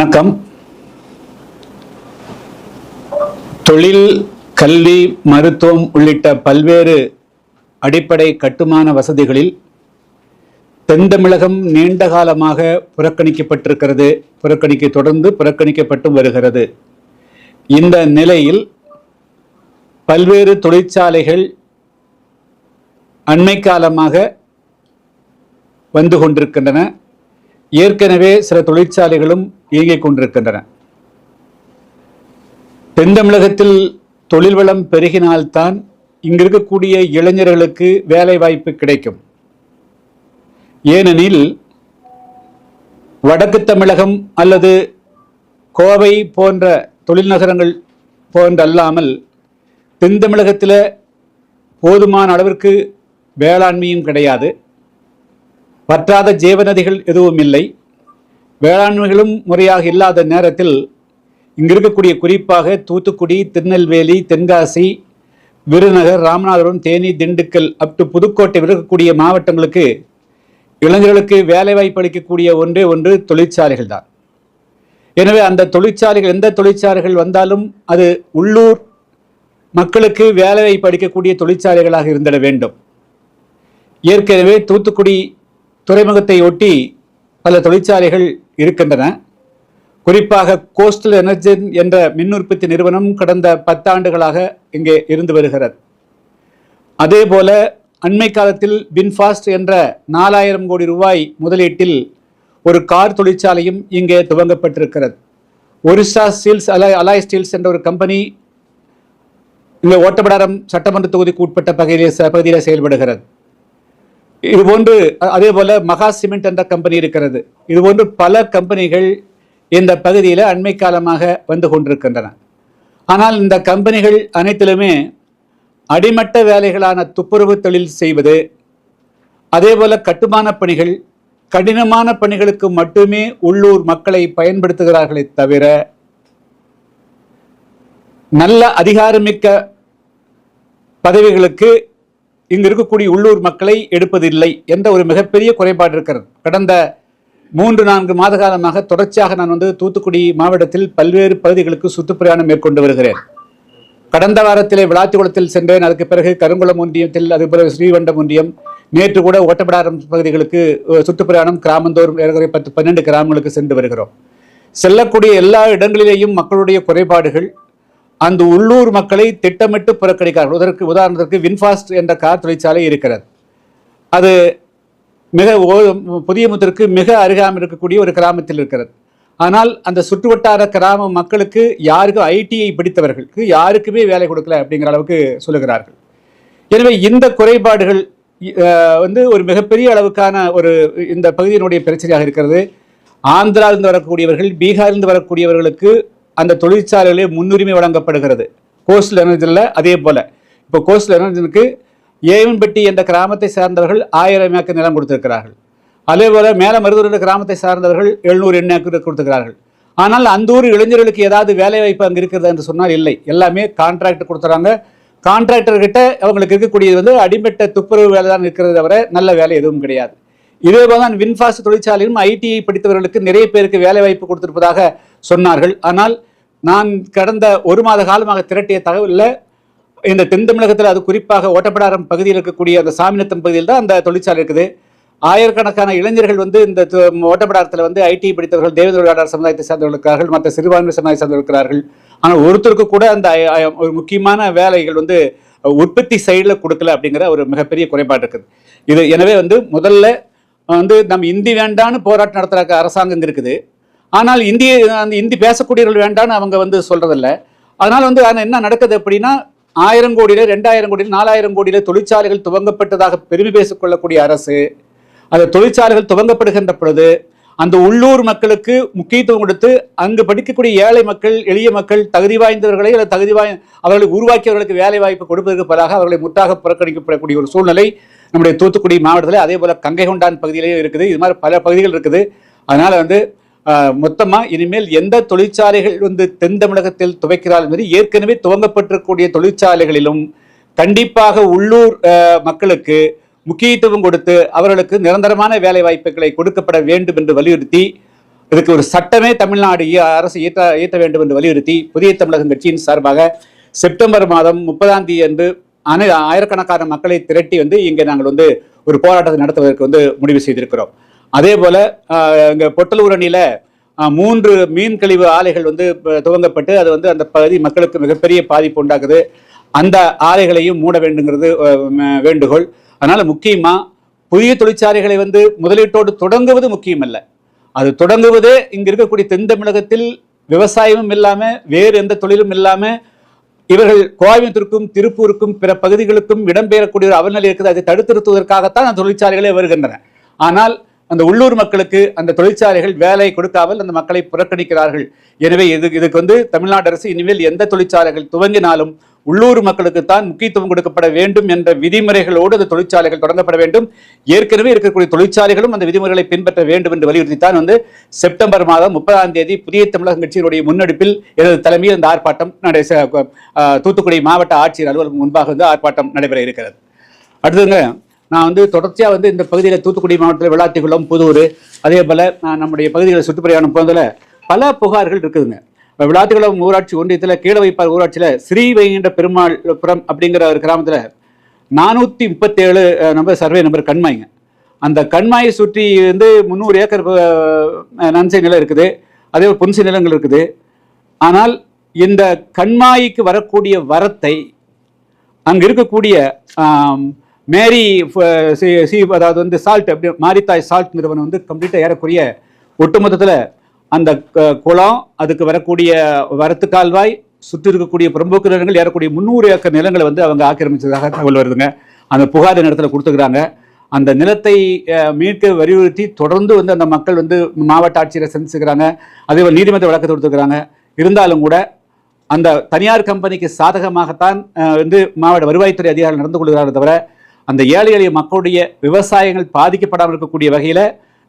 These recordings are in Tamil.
வணக்கம். தொழில் கல்வி மருத்துவம் உள்ளிட்ட பல்வேறு அடிப்படை கட்டுமான வசதிகளில் தென் தமிழகம் நீண்ட காலமாக புறக்கணிக்கப்பட்டிருக்கிறது புறக்கணிக்க தொடர்ந்து புறக்கணிக்கப்பட்டு வருகிறது. இந்த நிலையில் பல்வேறு தொழிற்சாலைகள் அண்மை காலமாக வந்து கொண்டிருக்கின்றன. ஏற்கனவே சில தொழிற்சாலைகளும் இயங்கிக் கொண்டிருக்கின்றன. தென் தமிழகத்தில் தொழில் வளம் பெருகினால்தான் இங்கு இருக்கக்கூடிய இளைஞர்களுக்கு வேலை வாய்ப்பு கிடைக்கும். ஏனெனில் வடக்கு தமிழகம் அல்லது கோவை போன்ற தொழில் நகரங்கள் போன்றல்லாமல் தென் தமிழகத்தில் போதுமான அளவிற்கு வேளாண்மையும் கிடையாது. பற்றாத ஜீவநதிகள் எதுவும் இல்லை. வேளாண்மைகளும் முறையாக இல்லாத நேரத்தில் இங்கு இருக்கக்கூடிய குறிப்பாக தூத்துக்குடி திருநெல்வேலி தென்காசி விருதுநகர் ராமநாதபுரம் தேனி திண்டுக்கல் அப் டு புதுக்கோட்டை இருக்கக்கூடிய மாவட்டங்களுக்கு இளைஞர்களுக்கு வேலைவாய்ப்பு அளிக்கக்கூடிய ஒன்றே ஒன்று தொழிற்சாலைகள் தான். எனவே அந்த தொழிற்சாலைகள் எந்த தொழிற்சாலைகள் வந்தாலும் அது உள்ளூர் மக்களுக்கு வேலைவாய்ப்பு அளிக்கக்கூடிய தொழிற்சாலைகளாக இருந்திட வேண்டும். ஏற்கனவே தூத்துக்குடி துறைமுகத்தை ஒட்டி பல தொழிற்சாலைகள் இருக்கின்றன. குறிப்பாக கோஸ்டல் எனர்ஜி என்ற மின் உற்பத்தி நிறுவனம் கடந்த பத்தாண்டுகளாக இங்கே இருந்து வருகிறது. அதே போல அண்மை காலத்தில் பின்ஃபாஸ்ட் என்ற நாலாயிரம் கோடி ரூபாய் முதலீட்டில் ஒரு கார் தொழிற்சாலையும் இங்கே துவங்கப்பட்டிருக்கிறது. Orissa steels alloy alloy steels என்ற ஒரு கம்பெனி இங்கே ஓட்டப்படாரம் சட்டமன்ற தொகுதிக்கு உட்பட்ட பகுதியில் பகுதியில் செயல்படுகிறது. இது போன்று அதே போல மகா சிமெண்ட் என்ற கம்பெனி இருக்கிறது. இது போன்று பல கம்பெனிகள் இந்த பகுதியில் அண்மை காலமாக வந்து கொண்டிருக்கின்றன. ஆனால் இந்த கம்பெனிகள் அனைத்திலுமே அடிமட்ட வேலைகளான துப்புரவு தொழில் செய்வது அதே போல கட்டுமான பணிகள் கடினமான பணிகளுக்கு மட்டுமே உள்ளூர் மக்களை பயன்படுத்துகிறார்களே தவிர நல்ல அதிகாரமிக்க பதவிகளுக்கு இங்கு இருக்கக்கூடிய உள்ளூர் மக்களை எடுப்பதில்லை என்ற ஒரு மிகப்பெரிய குறைபாடு இருக்கிறது. கடந்த மூன்று நான்கு மாத காலமாக தொடர்ச்சியாக நான் வந்து தூத்துக்குடி மாவட்டத்தில் பல்வேறு பகுதிகளுக்கு சுற்றுப்பிரயாணம் மேற்கொண்டு வருகிறேன். கடந்த வாரத்திலே விளாத்திக்குளத்தில் சென்றேன். அதுக்கு பிறகு கருங்குளம் ஒன்றியத்தில் அதுபோல ஸ்ரீவண்டம் ஒன்றியம் நேற்று கூட ஓட்டப்படாரம் பகுதிகளுக்கு சுற்றுப்பிரயாணம் கிராமந்தோறும் ஏற்கனவே பத்து பன்னெண்டு கிராமங்களுக்கு சென்று வருகிறோம். செல்லக்கூடிய எல்லா இடங்களிலேயும் மக்களுடைய குறைபாடுகள் அந்த உள்ளூர் மக்களை திட்டமிட்டு புறக்கணிக்கிறார்கள். இதற்கு உதாரணத்திற்கு வின்ஃபாஸ்ட் என்ற கார் தொழிற்சாலை இருக்கிறது. அது மிக ஓ- புதிய முத்திற்கு மிக அருகாமல் இருக்கக்கூடிய ஒரு கிராமத்தில் இருக்கிறது. ஆனால் அந்த சுற்றுவட்டார கிராம மக்களுக்கு யாருக்கும் ஐடிஐ பிடித்தவர்களுக்கு யாருக்குமே வேலை கொடுக்கல அப்படிங்கிற அளவுக்கு சொல்லுகிறார்கள். எனவே இந்த குறைபாடுகள் வந்து ஒரு மிகப்பெரிய அளவுக்கான ஒரு இந்த பகுதியினுடைய பிரச்சனையாக இருக்கிறது. ஆந்திராவிலிருந்து வரக்கூடியவர்கள் பீகாரிலிருந்து வரக்கூடியவர்களுக்கு அந்த தொழிற்சாலைகளே முன்னுரிமை வழங்கப்படுகிறது. கோஸ்டல் எனர்ஜியில் அதே போல். இப்போ கோஸ்டல் எனர்ஜினுக்கு ஏவன்பட்டி என்ற கிராமத்தை சார்ந்தவர்கள் ஆயிரம் ஏக்கர் நிலம் கொடுத்திருக்கிறார்கள். அதே போல மேல மருதூர் என்ற கிராமத்தை சார்ந்தவர்கள் எழுநூறு எண்ணு ஏக்கர் கொடுத்திருக்கிறார்கள். ஆனால் அந்த ஊர் இளைஞர்களுக்கு ஏதாவது வேலை வாய்ப்பு அங்கே இருக்கிறது என்று சொன்னால் இல்லை. எல்லாமே கான்ட்ராக்ட் கொடுத்துறாங்க. கான்ட்ராக்டர்கிட்ட அவங்களுக்கு இருக்கக்கூடியது வந்து அடிமட்ட துப்புரவு வேலை தான் இருக்கிறது தவிர நல்ல வேலை எதுவும் கிடையாது. இதே போல தான் வின்ஃபாஸ்ட் தொழிற்சாலையும் ஐடிஐ படித்தவர்களுக்கு நிறைய பேருக்கு வேலை வாய்ப்பு கொடுத்திருப்பதாக சொன்னார்கள். ஆனால் நான் கடந்த ஒரு மாத காலமாக திரட்டிய தகவலில் இந்த தென் தமிழகத்தில் அது குறிப்பாக ஓட்டப்படாரம் பகுதியில் இருக்கக்கூடிய அந்த சாமிநத்தம் பகுதியில் தான் அந்த தொழிற்சாலை இருக்குது. ஆயிரக்கணக்கான இளைஞர்கள் வந்து இந்த ஓட்டப்படாரத்தில் வந்து ஐடி படித்தவர்கள் தேவ தொழிலாளர் சமுதாயத்தை சார்ந்தவர்கள் இருக்கிறார்கள் மற்ற சிறுபான்மை சமுதாயத்தை சார்ந்திருக்கிறார்கள் ஆனால் ஒருத்தருக்கு கூட அந்த ஒரு முக்கியமான வேலைகள் வந்து உற்பத்தி சைடில் கொடுக்கல அப்படிங்கிற ஒரு மிகப்பெரிய குறைபாடு இருக்குது. இது எனவே வந்து முதல்ல வந்து நம்ம இந்தி வேண்டான்னு போராட்டம் நடத்துகிற அரசாங்கம் இருக்குது. ஆனால் இந்திய அந்த இந்தி பேசக்கூடியவர்கள் வேண்டான்னு அவங்க வந்து சொல்கிறதில்ல அதனால் வந்து ஆனா என்ன நடக்குது அப்படின்னா ஆயிரம் கோடியில் ரெண்டாயிரம் கோடியில் நாலாயிரம் கோடியில் தொழிற்சாலைகள் துவங்கப்பட்டதாக பெருமை பேசிக்கொள்ளக்கூடிய அரசு அந்த தொழிற்சாலைகள் துவங்கப்படுகின்ற பொழுது அந்த உள்ளூர் மக்களுக்கு முக்கியத்துவம் கொடுத்து அங்கு படிக்கக்கூடிய ஏழை மக்கள் எளிய மக்கள் தகுதி வாய்ந்தவர்களை அல்லது தகுதி வாய் அவர்களை உருவாக்கியவர்களுக்கு வேலை வாய்ப்பு கொடுப்பதற்கு பதிலாக அவர்களை முற்றாக புறக்கணிக்கப்படக்கூடிய ஒரு சூழ்நிலை நம்முடைய தூத்துக்குடி மாவட்டத்தில் அதே போல கங்கை கொண்டான் பகுதியிலேயும் இருக்குது. இது மாதிரி பல பகுதிகள் இருக்குது. அதனால் வந்து மொத்தமாக இனிமேல் எந்த தொழிற்சாலைகள் வந்து தென் தமிழகத்தில் துவைக்கிறாள் என்பது ஏற்கனவே துவங்கப்பட்டிருக்கக்கூடிய தொழிற்சாலைகளிலும் கண்டிப்பாக உள்ளூர் மக்களுக்கு முக்கியத்துவம் கொடுத்து அவர்களுக்கு நிரந்தரமான வேலை வாய்ப்புகளை கொடுக்கப்பட வேண்டும் என்று வலியுறுத்தி இதுக்கு ஒரு சட்டமே தமிழ்நாடு அரசு இயற்ற இயற்ற வேண்டும் என்று வலியுறுத்தி புதிய தமிழகம் கட்சியின் சார்பாக செப்டம்பர் மாதம் முப்பதாம் தேதி அன்று அனை ஆயிரக்கணக்கான மக்களை திரட்டி வந்து இங்கே நாங்கள் வந்து ஒரு போராட்டத்தை நடத்துவதற்கு வந்து முடிவு செய்திருக்கிறோம். அதே போல இங்கே பொட்டலூரணியில் பொட்டலூர் மூன்று மீன் கழிவு ஆலைகள் வந்து துவங்கப்பட்டு அது வந்து அந்த பகுதி மக்களுக்கு மிகப்பெரிய பாதிப்பு உண்டாக்குது. அந்த ஆலைகளையும் மூட வேண்டுங்கிறது வேண்டுகோள். அதனால் முக்கியமாக புதிய தொழிற்சாலைகளை வந்து முதலீட்டோடு தொடங்குவது முக்கியமல்ல. அது தொடங்குவதே இங்கே இருக்கக்கூடிய தென் தமிழகத்தில் விவசாயமும் இல்லாமல் வேறு எந்த தொழிலும் இல்லாமல் இவர்கள் கோயம்புத்தூருக்கும் திருப்பூருக்கும் பிற பகுதிகளுக்கும் இடம்பெயரக்கூடிய ஒரு அவல்நிலை இருக்குது. அதை தடுத்திருத்துவதற்காகத்தான் அந்த தொழிற்சாலைகளே வருகின்றன. ஆனால் அந்த உள்ளூர் மக்களுக்கு அந்த தொழிற்சாலைகள் வேலை கொடுக்காமல் அந்த மக்களை புறக்கணிக்கிறார்கள். எனவே இது இதுக்கு வந்து தமிழ்நாடு அரசு இனிமேல் எந்த தொழிற்சாலைகள் துவங்கினாலும் உள்ளூர் மக்களுக்கு தான் முக்கியத்துவம் கொடுக்கப்பட வேண்டும் என்ற விதிமுறைகளோடு அந்த தொழிற்சாலைகள் தொடங்கப்பட வேண்டும். ஏற்கனவே இருக்கக்கூடிய தொழிற்சாலைகளும் அந்த விதிமுறைகளை பின்பற்ற வேண்டும் என்று வலியுறுத்தி தான் வந்து செப்டம்பர் மாதம் முப்பதாம் தேதி புதிய தமிழக கட்சியினுடைய முன்னெடுப்பில் எனது தலைமையில் இந்த ஆர்ப்பாட்டம் தூத்துக்குடி மாவட்ட ஆட்சியர் அலுவலகம் முன்பாக வந்து ஆர்ப்பாட்டம் நடைபெற இருக்கிறது. அடுத்துங்க நான் வந்து தொடர்ச்சியாக வந்து இந்த பகுதியில் தூத்துக்குடி மாவட்டத்தில் விளாத்திக்குளம் புதூர் அதே போல் நான் நம்முடைய பகுதிகளை சுற்றுப்பிரயாணம் போனதில் பல புகார்கள் இருக்குதுங்க. விளாத்துக்குளம் ஊராட்சி ஒன்றியத்தில் கீழே வைப்பார் ஊராட்சியில் ஸ்ரீ வைகுண்ட பெருமாள் புறம் அப்படிங்கிற ஒரு கிராமத்தில் நானூற்றி முப்பத்தேழு நம்பர் சர்வே நம்பர் கண்மாய்ங்க. அந்த கண்மாயை சுற்றி வந்து முந்நூறு ஏக்கர் நன்சை நிலம் இருக்குது. அதே போல் புன்சை நிலங்கள் இருக்குது. ஆனால் இந்த கண்மாய்க்கு வரக்கூடிய வரத்தை அங்கே இருக்கக்கூடிய மேரி ஃப- சி- சி அதாவது வந்து சால்ட் அப்படி மாரித்தாய் சால்ட் நிறுவனம் வந்து கம்ப்ளீட்டாக ஏறக்கூடிய ஒட்டுமொத்தத்தில் அந்த குளம் அதுக்கு வரக்கூடிய வரத்து கால்வாய் சுற்றி இருக்கக்கூடிய புறம்போக்கு நிலங்கள் ஏறக்கூடிய முந்நூறு ஏக்கர் நிலங்களை வந்து அவங்க ஆக்கிரமிச்சதாக தகவல் வருதுங்க. அந்த புகார் இடத்துல கொடுத்துக்கிறாங்க. அந்த நிலத்தை மீட்க வலியுறுத்தி தொடர்ந்து வந்து அந்த மக்கள் வந்து மாவட்ட ஆட்சியரை சந்திச்சுக்கிறாங்க. அதே போல் நீதிமன்ற வழக்கு கொடுத்துக்கிறாங்க இருந்தாலும் கூட அந்த தனியார் கம்பெனிக்கு சாதகமாகத்தான் வந்து மாவட்ட வருவாய்த்துறை அதிகாரிகள் நடந்து கொள்கிறார்கள் தவிர அந்த ஏழை எளிய மக்களுடைய விவசாயங்கள் பாதிக்கப்படாமல் இருக்கக்கூடிய வகையில்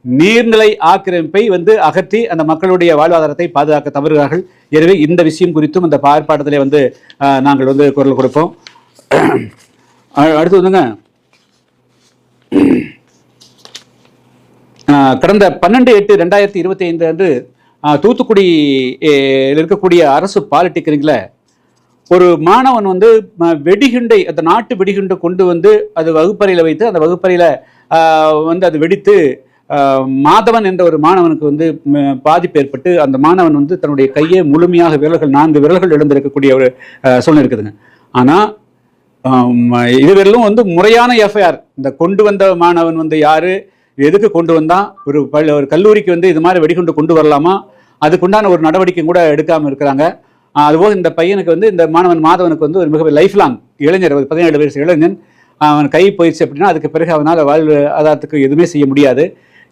நீர்நிலை ஆக்கிரமிப்பை வந்து அகற்றி அந்த மக்களுடைய வாழ்வாதாரத்தை பாதுகாக்க தவறுகிறார்கள். எனவே இந்த விஷயம் குறித்தும் அந்த ஆர்ப்பாட்டத்திலே வந்து நாங்கள் வந்து குரல் கொடுப்போம். அடுத்து வந்துங்க. கடந்த பன்னெண்டு எட்டு ரெண்டாயிரத்தி இருபத்தி ஐந்து அன்று தூத்துக்குடி இருக்கக்கூடிய அரசு பாலிடெக்னிக்கில் ஒரு மாணவன் வந்து வெடிகுண்டை அந்த நாட்டு வெடிகுண்டை கொண்டு வந்து அது வகுப்பறையில் வைத்து அந்த வகுப்பறையில் வந்து அது வெடித்து மாதவன் என்ற ஒரு மாணவனுக்கு வந்து பாதிப்பு ஏற்பட்டு அந்த மாணவன் வந்து தன்னுடைய கையை முழுமையாக விரல்கள் நான்கு விரல்கள் இழந்திருக்கக்கூடிய ஒரு சூழ்நிலை இருக்குதுங்க. ஆனால் இதுவரையிலும் வந்து முறையான எஃப்ஐஆர் இந்த கொண்டு வந்த மாணவன் வந்து யாரு எதுக்கு கொண்டு வந்தான் ஒரு பல் ஒரு கல்லூரிக்கு வந்து இது மாதிரி வெடிகுண்டு கொண்டு வரலாமா அதுக்குண்டான ஒரு நடவடிக்கை கூட எடுக்காமல் இருக்கிறாங்க. அதுபோக இந்த பையனுக்கு வந்து இந்த மாணவன் மாதவனுக்கு வந்து ஒரு மிக லைஃப் லாங் இளைஞர் ஒரு பதினேழு வயசு இளைஞன் அவன் கை போயிடுச்சு அப்படின்னா அதுக்கு பிறகு அவனால் வாழ்வாதாரத்துக்கு எதுவுமே செய்ய முடியாது.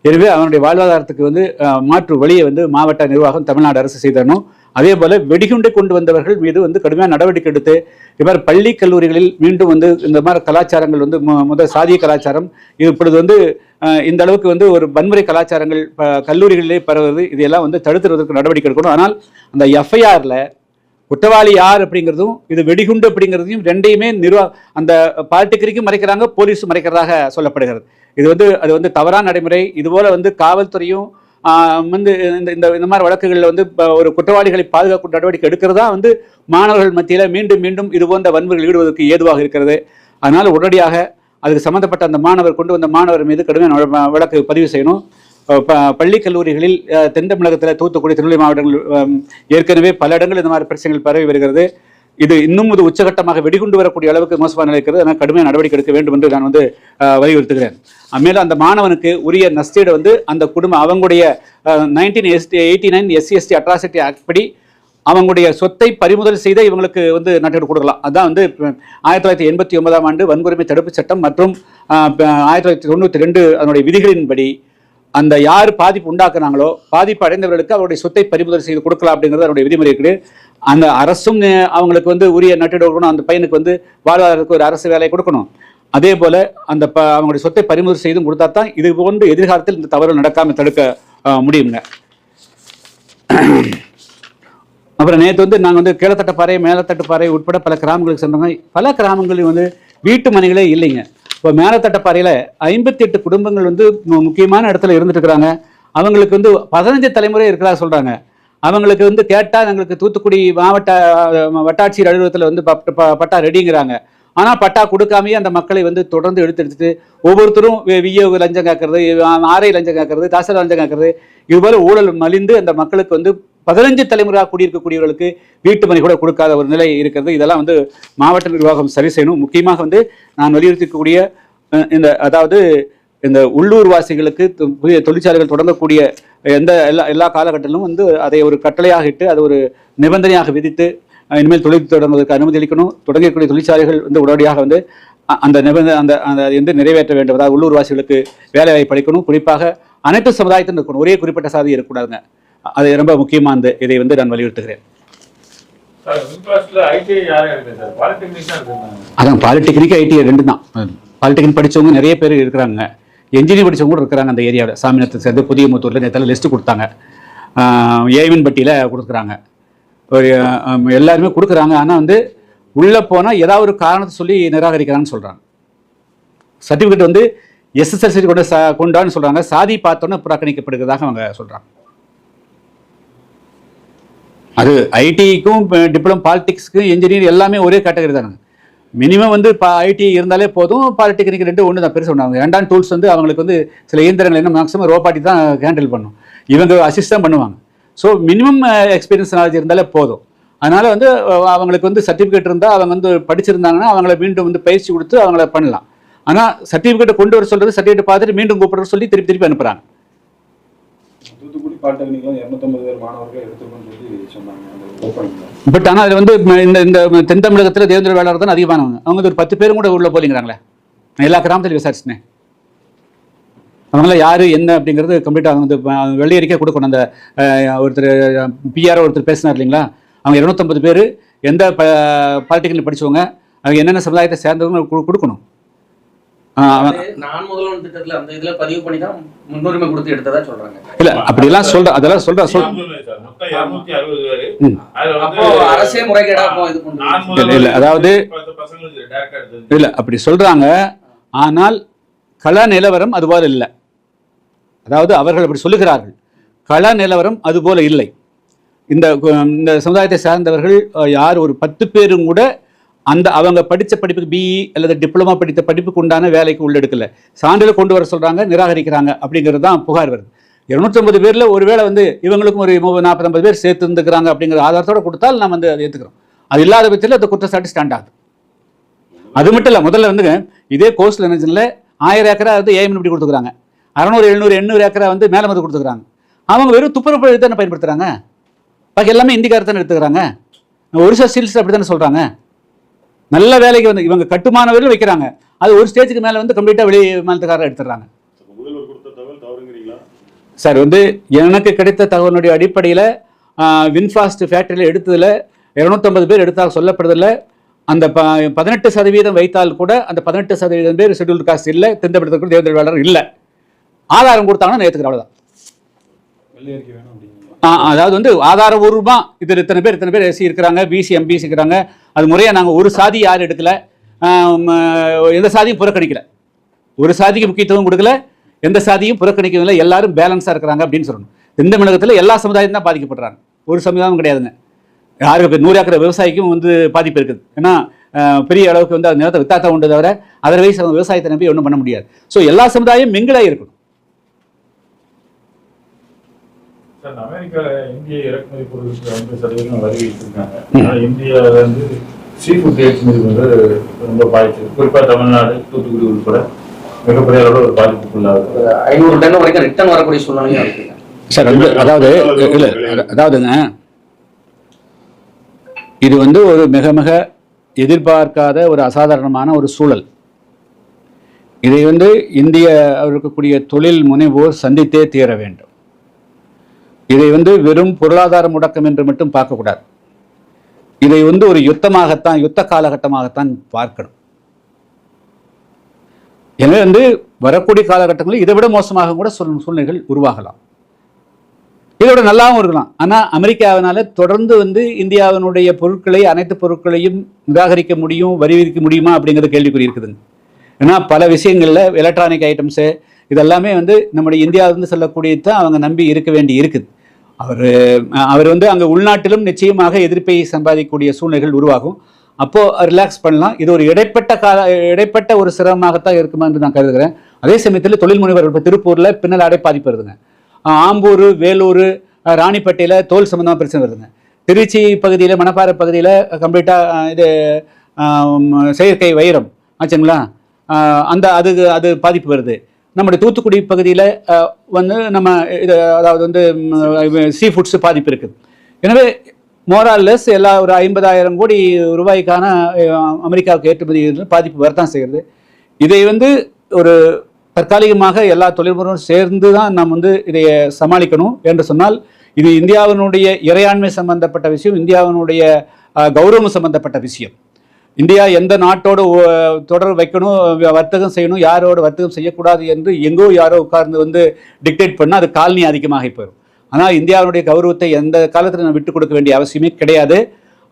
எனவே அவனுடைய வாழ்வாதாரத்துக்கு வந்து மாற்று வழியை வந்து மாவட்ட நிர்வாகம் தமிழ்நாடு அரசு செய்தனும் அதே போல வெடிகுண்டை கொண்டு வந்தவர்கள் மீது வந்து கடுமையான நடவடிக்கை எடுத்து இவ்வாறு பள்ளி கல்லூரிகளில் மீண்டும் வந்து இந்த மாதிரி கலாச்சாரங்கள் வந்து மு- முதல் சாதிய கலாச்சாரம் இது இப்பொழுது வந்து இந்த அளவுக்கு வந்து ஒரு வன்முறை கலாச்சாரங்கள் கல்லூரிகளிலே பரவுவது இதையெல்லாம் வந்து தடுத்துறதுக்கு நடவடிக்கை எடுக்கணும். ஆனால் அந்த எஃப்ஐஆரில் குற்றவாளி யார் அப்படிங்கிறதும் இது வெடிகுண்டு அப்படிங்கிறதையும் ரெண்டையுமே நிர்வா அந்த பாலிடெக்னிக்கும் மறைக்கிறாங்க போலீஸும் மறைக்கிறதாக சொல்லப்படுகிறது. இது வந்து அது வந்து தவறான நடைமுறை. இதுபோல் வந்து காவல்துறையும் வந்து இந்த இந்த இந்த மாதிரி வழக்குகளில் வந்து ஒரு குற்றவாளிகளை பாதுகாக்கும் நடவடிக்கை எடுக்கிறதா வந்து மாணவர்கள் மத்தியில் மீண்டும் மீண்டும் இது போன்ற வன்முறையில் ஏதுவாக இருக்கிறது. அதனால் உடனடியாக அதுக்கு சம்மந்தப்பட்ட அந்த மாணவர் கொண்டு வந்த மாணவர் மீது கடுமையான வழக்கு பதிவு செய்யணும். பள்ளி கல்லூரிகளில் தென் தமிழகத்தில் தூத்துக்குடி திருநெல்வேலி மாவட்டங்கள் ஏற்கனவே பல இடங்கள் இந்த மாதிரி பிரச்சனைகள் பரவி வருகிறது. இது இன்னும் இது உச்சகட்டமாக வெடிகுண்டு வரக்கூடிய அளவுக்கு மோசமான நிலை இருக்கிறது. அதனால் கடுமையான நடவடிக்கை எடுக்க வேண்டும் என்று நான் வந்து வலியுறுத்துகிறேன். மேலும் அந்த மாணவனுக்கு உரிய நஷ்டீடு வந்து அந்த குடும்பம் அவங்களுடைய nineteen ST eighty nine SC ST atrocity act படி அவங்களுடைய சொத்தை பறிமுதல் செய்த இவங்களுக்கு வந்து நட்டீடு கொடுக்கலாம். அதான் வந்து ஆயிரத்தி தொள்ளாயிரத்தி எண்பத்தி ஒன்பதாம் ஆண்டு வன்கொடுமை தடுப்புச் சட்டம் மற்றும் ஆயிரத்தி தொள்ளாயிரத்தி தொண்ணூற்றி ரெண்டு அதனுடைய விதிகளின்படி அந்த யார் பாதிப்பு உண்டாக்குறாங்களோ பாதிப்பு அடைந்தவர்களுக்கு அவருடைய சொத்தை பறிமுதல் செய்து கொடுக்கலாம் அப்படிங்கிறது அதனுடைய விதிமுறை இருக்குது. அந்த அரசும் அவங்களுக்கு வந்து உரிய நட்டிட கொடுக்கணும் அந்த பையனுக்கு வந்து வாழ்வாதாரத்துக்கு ஒரு அரசு வேலையை கொடுக்கணும். அதே போல அந்த ப அவங்களுடைய சொத்தை பறிமுதல் செய்தும் கொடுத்தா தான் இது போன்று எதிர்காலத்தில் இந்த தவறு நடக்காமல் தடுக்க முடியுங்க. அப்புறம் நேற்று வந்து நாங்கள் வந்து கீழத்தட்டப்பாறை மேலத்தட்டப்பாறை உட்பட பல கிராமங்களுக்கு சென்றவங்க பல கிராமங்களில் வந்து வீட்டு மனைகளே இல்லைங்க. இப்போ மேலத்தட்டப்பாறையில் ஐம்பத்தி எட்டு குடும்பங்கள் வந்து மு- முக்கியமான இடத்துல இருந்துட்டு இருக்கிறாங்க அவங்களுக்கு வந்து பதினஞ்சு தலைமுறை இருக்கிறதா சொல்கிறாங்க அவங்களுக்கு வந்து கேட்டால் எங்களுக்கு தூத்துக்குடி மாவட்ட வட்டாட்சியர் அலுவலகத்தில் வந்து ப- பட்டா ரெடிங்கிறாங்க ஆனால் பட்டா கொடுக்காமயே அந்த மக்களை வந்து தொடர்ந்து எடுத்து எடுத்துட்டு ஒவ்வொருத்தரும் வி- விஏஓ லஞ்சம் கேட்கறது ஆர்ஐ லஞ்சம் கேட்கறது தாசர் லஞ்சம் கேட்கறது இதுபோல் ஊழல் மலிந்து அந்த மக்களுக்கு வந்து பதினஞ்சு தலைமுறையாக குடியிருக்கக்கூடியவர்களுக்கு வீட்டு மனை கூட கொடுக்காத ஒரு நிலை இருக்கிறது. இதெல்லாம் வந்து மாவட்ட நிர்வாகம் சரி செய்யணும். முக்கியமாக வந்து நான் வலியுறுத்தக்கூடிய இந்த அதாவது இந்த உள்ளூர் வாசிகளுக்கு புதிய தொழிற்சாலைகள் தொடங்கக்கூடிய எந்த எல்லா எல்லா காலகட்டத்திலும் வந்து அதை ஒரு கட்டளையாக இட்டு அதை ஒரு நிபந்தனையாக விதித்து இனிமேல் தொழில் தொடங்குவதற்கு அனுமதி அளிக்கணும். தொடங்கக்கூடிய தொழிற்சாலைகள் வந்து உடனடியாக வந்து அந்த நிபந்தனை அந்த அந்த வந்து நிறைவேற்ற வேண்டும். அதாவது உள்ளூர் வாசிகளுக்கு வேலை வாய்ப்பு அளிக்கணும். குறிப்பாக அனைத்து சமுதாயத்திலும் இருக்கணும் ஒரே குறிப்பிட்ட சாதி இருக்கக்கூடாதுங்க. அது ரொம்ப முக்கியமானது இதை வந்து நான் வலியுறுத்துகிறேன். ஐடிஐ அதான் பாலிடெக்னிக் ஐடி ரெண்டு தான். பாலிடெக்னிக் படிச்சவங்க நிறைய பேர் இருக்கிறாங்க. என்ஜினியர் படிச்சவங்க கூட இருக்கிறாங்க அந்த ஏரியாவில். சாமிநாதத்தை சேர்ந்து புதிய முத்தூரில் நேரத்தில் லிஸ்ட்டு கொடுத்தாங்க. ஏவின் பட்டியில் கொடுக்குறாங்க. ஒரு எல்லாருமே கொடுக்குறாங்க. ஆனால் வந்து உள்ளே போனால் ஏதாவது ஒரு காரணத்தை சொல்லி நிராகரிக்கிறாங்கன்னு சொல்கிறாங்க சர்டிஃபிகேட் வந்து எஸ்எஸ்எல்சி கொண்டு சா கொண்டான்னு சொல்கிறாங்க சாதி பார்த்தோன்னே புறக்கணிக்கப்படுகிறதாக அவங்க சொல்கிறாங்க அது ஐடிக்கும் டிப்ளமோ பாலிடிக்ஸ்க்கும் இன்ஜினியர் எல்லாமே ஒரே கேட்டகரி தானுங்க. மினிமம் வந்து இப்போ ஐடி இருந்தாலே போதும் பாலிடெக்னிக் ரெண்டு ஒன்று தான் பெருசு சொன்னாங்க ரெண்டாம் டூல்ஸ் வந்து அவங்களுக்கு வந்து சில இயந்திரங்கள் என்ன மேக்ஸிமம் ரோபாட்டி தான் ஹேண்டில் பண்ணும். இவங்க அசிஸ்ட் தான் பண்ணுவாங்க. ஸோ மினிமம் எக்ஸ்பீரியன்ஸ் நாலேஜ் இருந்தாலே போதும். அதனால் வந்து அவங்களுக்கு வந்து சர்டிஃபிகேட் இருந்தால் அவங்க வந்து படிச்சிருந்தாங்கன்னா அவங்கள மீண்டும் வந்து பயிற்சி கொடுத்து அவங்கள பண்ணலாம். ஆனால் சர்டிஃபிகேட்டை கொண்டு வர சொல்கிறது சர்டிஃபிகேட் பார்த்துட்டு மீண்டும் கூப்பிடுற சொல்லி திருப்பி திருப்பி அனுப்புகிறாங்க தூத்துக்குடி பாலிடெக்னிக்ல இரநூத்தம்பது பேர் மாணவர்கள் எடுத்துக்கணும்னு சொல்லி சொன்னாங்க. பட் ஆனால் அதில் வந்து இந்த இந்த தென் தமிழகத்தில் தேர்தல் வேளாளர் தான் அதிகமானவங்க. அவங்க ஒரு பத்து பேரும் கூட உள்ள போலிங்கிறாங்களே. எல்லா கிராமத்திலும் விசாரிச்சினேன் அதனால யார் என்ன அப்படிங்கிறது கம்ப்ளீட்டாக வந்து வெள்ளை அறிக்கை கொடுக்கணும் அந்த ஒருத்தர் பிஆர் ஒருத்தர் பேசினார் இல்லைங்களா? அவங்க இரநூத்தம்பது பேர் எந்த ப பாலிடெக்னிக் படிச்சவங்க அவங்க என்னென்ன சமுதாயத்தை சேர்ந்தவங்க கு- கொடுக்கணும். நான் முதல்வன் திட்டத்துல அந்த இதுல பதிவு பண்ணி தான் முன்னுரிமை கொடுத்து எடுத்ததா சொல்றாங்க. இல்லை அப்படிலாம் சொல்ற அதெல்லாம் சொல்ற சொல் அரசே முறைகேடா இது இல்ல, அதாவது- இல்லை அப்படி சொல்றாங்க. ஆனால் கள நிலவரம் அதுபோல இல்லை. அதாவது அவர்கள் அப்படி சொல்லுகிறார்கள். கள நிலவரம் அதுபோல இல்லை. இந்த இந்த சமுதாயத்தை சார்ந்தவர்கள் யார் ஒரு பத்து பேரும் கூட அந்த அவங்க படித்த படிப்புக்கு பிஇ அல்லது டிப்ளமா படித்த படிப்புக்கு உண்டான வேலைக்கு உள்ளெடுக்கல. சான்றிதழ் கொண்டு வர சொல்கிறாங்க நிராகரிக்கிறாங்க அப்படிங்கிறது தான் புகார் வருது. இருநூற்றம்பது பேரில் ஒருவேளை வந்து இவங்களுக்கும் ஒரு முப்பது பேர் சேர்த்து இருந்துக்கிறாங்க அப்படிங்கிற ஆதாரத்தோடு கொடுத்தால் நம்ம வந்து அதை ஏற்றுக்கிறோம் அது இல்லாத பட்சத்தில் அந்த குற்றச்சாட்டு ஸ்டாண்ட் ஆகுது. அது மட்டும் இல்லை முதல்ல வந்துங்க இதே கோஸ்டல் எனர்ஜியில் ஆயிரம் ஏக்கரா வந்து ஏஎம் இப்படி கொடுத்துக்கிறாங்க. அறநூறு எழுநூறு எண்ணூறு ஏக்கரா வந்து மேலே வந்து கொடுத்துக்கிறாங்க. அவங்க வெறும் துப்புரவு தானே பயன்படுத்துகிறாங்க பாக்கி எல்லாமே இந்திக்காரத்தானே எடுத்துக்கிறாங்க? ஒரிசா சீல்ஸ் அப்படி தானே சொல்கிறாங்க நல்ல வேலைக்கு வந்து இவங்க கட்டுமான வைக்கிறாங்க. அது ஒரு ஸ்டேஜுக்கு மேலே வந்து கம்ப்ளீட்டாக வெளி மாநிலத்துக்காரர் எடுத்துடுறாங்க. முதல்வர் கொடுத்த தகவல் தவறுங்கிறீங்களா? சார் வந்து எனக்கு கிடைத்த தகவலுடைய அடிப்படையில் வின்ஃபாஸ்ட் ஃபேக்டரியில் எடுத்ததில் இரநூத்தம்பது பேர் எடுத்தால் சொல்லப்படுறதில்ல. அந்த ப பதினெட்டு சதவீதம் வைத்தால் கூட அந்த பதினெட்டு சதவீதம் பேர் ஷெட்யூல்டு காஸ்ட் இல்லை தெந்தப்படுத்துக்கு தேர்தல் வேளாளர் இல்லை. ஆதாரம் கொடுத்தாங்கன்னா நான் ஏற்றுக்கிறேன் அவ்வளோதான் அதாவது வந்து ஆதாரபூர்வமாக இது இத்தனை பேர் இத்தனை பேர் எஸ்சி இருக்கிறாங்க பிசி எம்பிசி இருக்கிறாங்க. அது முறையாக நாங்கள் ஒரு சாதி யாரும் எடுக்கல எந்த சாதியும் புறக்கணிக்கல. ஒரு சாதிக்கு முக்கியத்துவம் கொடுக்கல எந்த சாதியும் புறக்கணிக்கவில்லை எல்லாரும் பேலன்ஸாக இருக்கிறாங்க அப்படின்னு சொல்லணும். இந்த தமிழகத்தில் எல்லா சமுதாயம் தான் பாதிக்கப்படுறாங்க ஒரு சமுதாயம் கிடையாதுங்க. யாருக்கு நூறு ஏக்கர் விவசாயிக்கும் வந்து பாதிப்பு இருக்குது. ஏன்னா பெரிய அளவுக்கு வந்து அந்த நிலத்தை வித்தாத்த உண்டு தவிர அதர்வைஸ் அவங்க விவசாயத்தை நம்பி ஒன்றும் பண்ண முடியாது. ஸோ எல்லா சமுதாயம் மிங்கிலாக இருக்கணும். சார் அமெரிக்கால இந்திய இறக்குமதி பொருட்களுக்கு ஐம்பது சதவீதம் வரி விதிச்சிருக்காங்க. ம். ஆனா இந்தியாவில வந்து சீ ஃபுட் ஏற்றுமதி வந்து ரொம்ப பாதிச்சது குறிப்பா தமிழ்நாடு தூத்துக்குடி உட்பட மிகப்பெரிய அளவில் ஒரு பாதிப்புக்குள்ளாகுது. ஒரு ஐநூறு டன் வரைக்கும் ரிட்டர்ன் வரக்கூடிய சூழ்நிலையும் இருக்கு. சார் வந்து அதாவது இல்லை அதாவதுங்க இது வந்து ஒரு மிக மிக எதிர்பார்க்காத ஒரு அசாதாரணமான ஒரு சூழல். இதை வந்து இந்திய இருக்கக்கூடிய தொழில் முனைவோர் சந்தித்தே தீர வேண்டும். இதை வந்து வெறும் பொருளாதார முடக்கம் என்று மட்டும் பார்க்கக்கூடாது. இதை வந்து ஒரு யுத்தமாகத்தான் யுத்த காலகட்டமாகத்தான் பார்க்கணும். எனவே வந்து வரக்கூடிய காலகட்டங்களில் இதை விட மோசமாக கூட சொல் சூழ்நிலைகள் உருவாகலாம். இதோட நல்லாவும் இருக்கலாம். ஆனால் அமெரிக்காவினால தொடர்ந்து வந்து இந்தியாவினுடைய பொருட்களை அனைத்து பொருட்களையும் நிராகரிக்க முடியும் வரி விதிக்க முடியுமா அப்படிங்கிறது கேள்விக்குறி இருக்குதுங்க. ஏன்னா பல விஷயங்களில் எலக்ட்ரானிக் ஐட்டம்ஸு இதெல்லாமே வந்து நம்முடைய இந்தியாவிலிருந்து சொல்லக்கூடியது தான் அவங்க நம்பி இருக்க வேண்டி இருக்குது. அவர் அவர் வந்து அங்கே உள்நாட்டிலும் நிச்சயமாக எதிர்ப்பை சம்பாதிக்கக்கூடிய சூழ்நிலைகள் உருவாகும். அப்போது ரிலாக்ஸ் பண்ணலாம். இது ஒரு இடைப்பட்ட கால இடைப்பட்ட ஒரு சிரமமாகத்தான் இருக்குமா என்று நான் கருதுகிறேன். அதே சமயத்தில் தொழில் முனைவர் இப்போ திருப்பூரில் பின்னல் அடை பாதிப்பு வருதுங்க ஆம்பூர் வேலூர் ஆஹ் ராணிப்பேட்டையில் தோல் சம்மந்தமாக பிரச்சனை வருதுங்க. திருச்சி பகுதியில் மணப்பாறை பகுதியில் கம்ப்ளீட்டாக இது செயற்கை வைரம். ஆச்சுங்களா? அந்த அதுக்கு அது பாதிப்பு வருது. நம்முடைய தூத்துக்குடி பகுதியில் வந்து நம்ம இது அதாவது வந்து சீ ஃபுட்ஸ் பாதிப்பு இருக்குது. எனவே மோரால்லெஸ் எல்லா ஒரு ஐம்பதாயிரம் கோடி ரூபாய்க்கான அமெரிக்காவுக்கு ஏற்றுமதி பாதிப்பு வரத்தான் செய்கிறது. இதை வந்து ஒரு தற்காலிகமாக எல்லா தொழில்முறையும் சேர்ந்து தான் நாம் வந்து இதை சமாளிக்கணும் என்று சொன்னால் இது இந்தியாவினுடைய இறையாண்மை சம்பந்தப்பட்ட விஷயம் இந்தியாவினுடைய கௌரவம் சம்பந்தப்பட்ட விஷயம். இந்தியா எந்த நாட்டோடு தொடர் வைக்கணும் வ- வர்த்தகம் செய்யணும் யாரோட வர்த்தகம் செய்யக்கூடாது என்று எங்கோ யாரோ உட்கார்ந்து வந்து டிக்டேட் பண்ணால் அது காலனி அதிகமாக போயிடும் ஆனால் இந்தியாவினுடைய கௌரவத்தை எந்த காலத்தில் நம்ம விட்டு கொடுக்க வேண்டிய அவசியமே கிடையாது.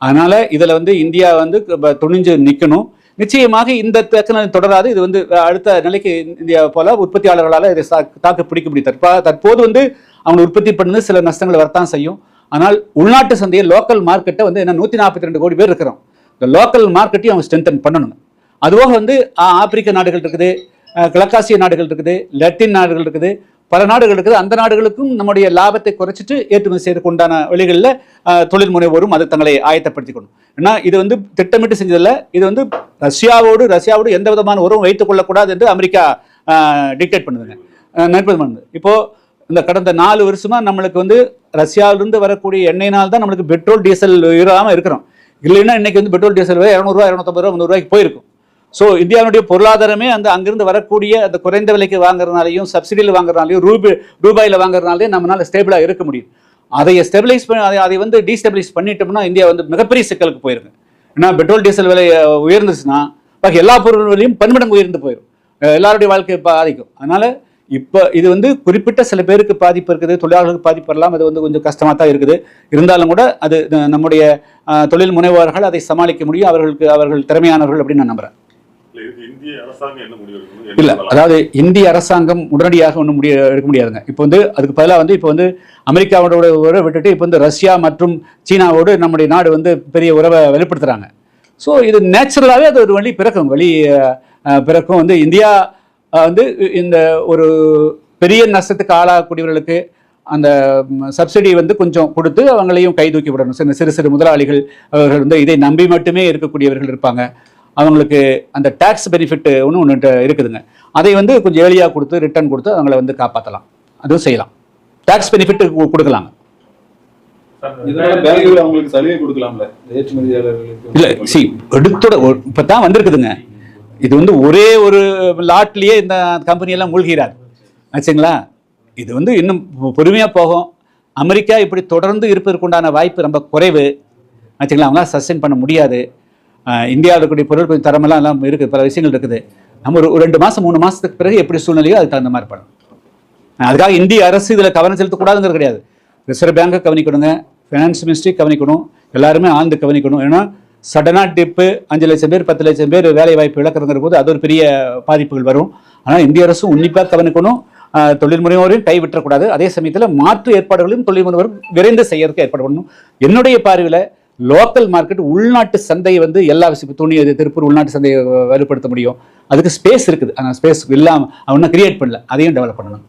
அதனால் இதில் வந்து இந்தியா வந்து துணிஞ்சு நிற்கணும் நிச்சயமாக இந்த பிரச்சனை தொடராது. இது வந்து அடுத்த நிலைக்கு இந்தியா போல உற்பத்தியாளர்களால் இதை சா- தாக்கு பிடிக்க முடியும். தற்பா தற்போது வந்து அவங்க உற்பத்தி பண்ணது சில நஷ்டங்கள் வரத்தான் செய்யும். ஆனால் உள்நாட்டு சந்தையை லோக்கல் மார்க்கெட்டை வந்து என்ன நூற்றி நாற்பத்தி ரெண்டு கோடி பேர் இருக்கிறோம். இந்த லோக்கல் மார்க்கெட்டையும் அவங்க ஸ்ட்ரென்தன் பண்ணணும். அதுபோக வந்து ஆப்பிரிக்க நாடுகள் இருக்குது கிழக்காசிய நாடுகள் இருக்குது லத்தீன் நாடுகள் இருக்குது பல நாடுகள் இருக்குது. அந்த நாடுகளுக்கும் நம்முடைய லாபத்தை குறைச்சிட்டு ஏற்றுமதி செய்யறதுக்கு உண்டான வழிகளில் தொழில் முனைவோரும் அது தங்களை ஆயத்தப்படுத்திக்கணும் ஏன்னா இது வந்து திட்டமிட்டு செஞ்சதில்ல. இது வந்து ரஷ்யாவோடு ரஷ்யாவோடு எந்த விதமான உறவும் வைத்துக் கொள்ளக்கூடாது என்று அமெரிக்கா டிக்டேட் பண்ணுதுங்க. அஹ், நிர்பந்தம் பண்ணுது இப்போது இந்த கடந்த நாலு வருஷமாக நம்மளுக்கு வந்து ரஷ்யாவிலிருந்து வரக்கூடிய எண்ணெயினால் தான் நம்மளுக்கு பெட்ரோல் டீசல் இல்லாமல் இருக்கிறோம். இல்லைன்னா இன்னைக்கு வந்து பெட்ரோல் டீசல் விலை இரநூறுவா இரநூத்தம்பது ரூபா முந்நூறுவாய்க்கு போயிருக்கும். ஸோ இந்தியாவுடைய பொருளாதாரமே அந்த அங்கிருந்து வரக்கூடிய அந்த குறைந்த விலைக்கு வாங்குறதுனாலையும் சப்சிடியில் வாங்குறதுனாலையும் ரூபி ரூபாயில் வாங்குறதுனாலையும் நம்மளால் ஸ்டேபிளாக இருக்க முடியும். அதை ஸ்டெபிலைஸ் பண்ணி அதை அதை வந்து டீஸ்டெபிலைஸ் பண்ணிட்டோம்னா இந்தியா வந்து மிகப்பெரிய சிக்கலுக்கு போயிருக்கு ஏன்னா பெட்ரோல் டீசல் விலை உயர்ந்துச்சுன்னா பாக்கி எல்லா பொருள் விலையும் பன்மடங்கு உயர்ந்து போயிடும் எல்லாருடைய வாழ்க்கையை பாதிக்கும். அதனால் இப்போ இது வந்து குறிப்பிட்ட சில பேருக்கு பாதிப்பு இருக்குது தொழிலாளர்களுக்கு பாதிப்பு வரலாம் அது வந்து கொஞ்சம் கஷ்டமாக தான் இருக்குது. இருந்தாலும் கூட அது நம்முடைய தொழில் முனைவோர்கள் அதை சமாளிக்க முடியும் அவர்களுக்கு அவர்கள் திறமையானவர்கள் அப்படின்னு நான் நம்புறேன். இல்ல? அதாவது இந்திய அரசாங்கம் உடனடியாக ஒன்றும் முடிய எடுக்க முடியாதுங்க. இப்போ வந்து அதுக்கு பதிலாக வந்து இப்போ வந்து அமெரிக்காவோட உறவை விட்டுட்டு இப்போ வந்து ரஷ்யா மற்றும் சீனாவோடு நம்முடைய நாடு வந்து பெரிய உறவை வெளிப்படுத்துறாங்க. ஸோ இது நேச்சுரலாகவே அது ஒரு வழி பிறக்கும் வழி பிறக்கும். வந்து இந்தியா வந்து இந்த ஒரு பெரிய நஷ்டத்துக்கு ஆளாகக்கூடியவர்களுக்கு அந்த சப்சிடி வந்து கொஞ்சம் கொடுத்து அவங்களையும் கை தூக்கி விடணும். சின்ன சிறு சிறு முதலாளிகள் அவர்கள் வந்து இதை நம்பி மட்டுமே இருக்கக்கூடியவர்கள் இருப்பாங்க. அவங்களுக்கு அந்த டேக்ஸ் பெனிஃபிட் ஒன்று ஒன்று இருக்குதுங்க. அதை வந்து கொஞ்சம் ஏர்லியாக கொடுத்து ரிட்டர்ன் கொடுத்து அவங்கள வந்து காப்பாற்றலாம் அதுவும் செய்யலாம். டேக்ஸ் பெனிஃபிட் கொடுக்கலாங்க. இல்லை சி எடுத்தோட இப்போ தான் வந்திருக்குதுங்க. இது வந்து ஒரே ஒரு லாட்லேயே இந்த கம்பெனியெல்லாம் மூழ்கிறார். ஆச்சுங்களா? இது வந்து இன்னும் பொறுமையாக போகும். அமெரிக்கா இப்படி தொடர்ந்து இருப்பதற்குண்டான வாய்ப்பு ரொம்ப குறைவு. ஆச்சுங்களா? அவங்களாம் சஸ்டெயின் பண்ண முடியாது. இந்தியாவில் இருக்கக்கூடிய பொருள் கொஞ்சம் தரமெல்லாம் எல்லாம் இருக்குது பல விஷயங்கள் இருக்குது. நம்ம ஒரு ரெண்டு மாதம் மூணு மாதத்துக்கு பிறகு எப்படி சூழ்நிலையோ அதுக்கு தகுந்த மாதிரி பண்ணணும் அதுக்காக இந்திய அரசு இதில் கவனம் செலுத்தக்கூடாதுங்கிறது கிடையாது. ரிசர்வ் பேங்கை கவனிக்கணுங்க. ஃபினான்ஸ் மினிஸ்ட்ரி கவனிக்கணும். எல்லாருமே ஆழ்ந்து கவனிக்கணும். ஏன்னா சடனாக டிப்பு அஞ்சு லட்சம் பேர் பத்து லட்சம் பேர் வேலை வாய்ப்பு இழக்கிறங்கிற போது அது ஒரு பெரிய பாதிப்புகள் வரும். ஆனால் இந்திய அரசு உன்னிப்பாக கவனிக்கணும். தொழில் முனைவோரையும் கைவிட்டக்கூடாது அதே சமயத்தில் மாற்று ஏற்பாடுகளையும் தொழில் முனைவோரும் விரைந்து செய்யறதுக்கு ஏற்பாடு பண்ணணும். என்னுடைய பார்வையில் லோக்கல் மார்க்கெட் உள்நாட்டு சந்தையை வந்து எல்லா விஷயம் துணி இது திருப்பூர் உள்நாட்டு சந்தையை வலுப்படுத்த முடியும். அதுக்கு ஸ்பேஸ் இருக்குது. அந்த ஸ்பேஸ் இல்லாமல் அவனை கிரியேட் பண்ணல. அதையும் டெவலப் பண்ணணும்.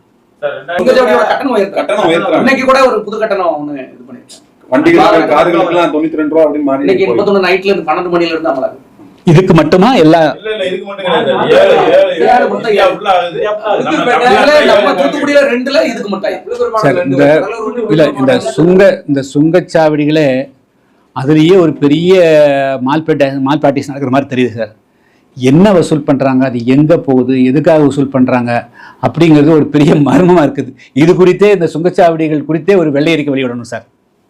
இன்னைக்கு கூட ஒரு புது கட்டணம் ஒண்ணு இது பண்ணிருக்காங்க. வண்டிகள் கார்களுக்கு எல்லாம் தொண்ணூத்தி ரெண்டு ரூபா அப்படின்னு மாறி இன்னைக்கு போயிருக்கு. முப்பத்தொன்னு நைட்ல இருந்து பன்னெண்டு மணில இருந்து அமலாகுது இதுக்கு மட்டுமா? எல்லா இல்ல, இந்த இல்ல இந்த சுங்க இந்த சுங்கச்சாவடிகளே அதுலேயே ஒரு பெரிய மால்பேட்டை மால் ப்ராக்டிஸ் நடக்கிற மாதிரி தெரியுது சார். என்ன வசூல் பண்ணுறாங்க அது எங்கே போகுது? எதுக்காக வசூல் பண்ணுறாங்க அப்படிங்கிறது ஒரு பெரிய மர்மமாக இருக்குது. இது குறித்தே இந்த சுங்கச்சாவடிகள் குறித்தே ஒரு வெள்ளை அறிக்கை வெளியிடணும் சார்.